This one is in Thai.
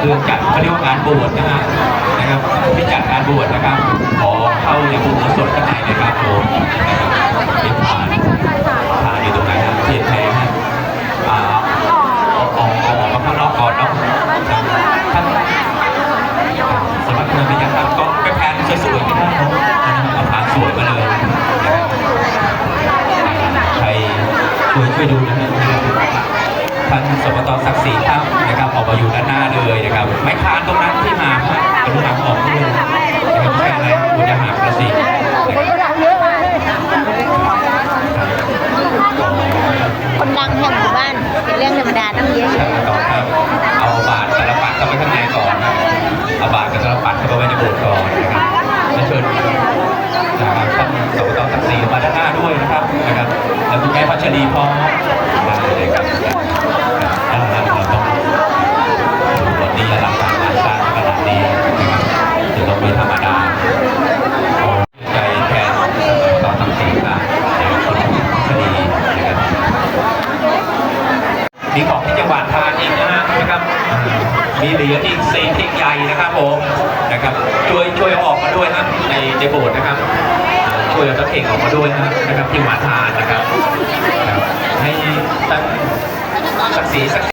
คือจัดเขาเรียกว่างานบวชนะฮะนะครับที่จัดงานบวชนะครับ ขอเข้าอย่างอุโบสถข้างในเลยครับผมนะครับเป็นผ่านผ่านอยู่ตรงไหนครับเทียนแท้ฮะอ่าออกออกมาข้างนอกก่อนเนาะท่านสำหรับเงินเป็นยังไงก็ไปแพนสวยๆก็ได้เนาะเอาผ่านสวยมาเลยใครช่วยช่วยดู สมตศักดิ์ศรีท่านนะครับออกมาอยู่ด้านหน้าเลยนะครับไม้คานตรงนั้นที่มาครับกรุณาออกด้วยนะครับใช่อะไรคุณจะหากระสีนะครับคนดังแห่งหมู่บ้านเป็นเรื่องธรรมดาต้องเยอะต่อครับเอาบาทสารพัดเข้าไปข้างในก่อนนะเอาบาทกับสารพัดเข้าไปในโบสถ์ก่อนนะครับและเชิญนะครับท่านสมตศักดิ์ศรีมาด้านหน้าด้วยนะครับนะครับแล้วคุณแม่พัชรีพร้อม ทานอีกนะฮะนะครับ มีเหรียญอีกสี่ที่ใหญ่นะครับผมนะครับ ช่วยช่วยออกมาด้วยนะในใจโบสถ์นะครับ ช่วยเอาตะเข่งออกมาด้วยนะครับที่หมาทานนะครับ ให้ตั้งศักดิ์ศรีสัก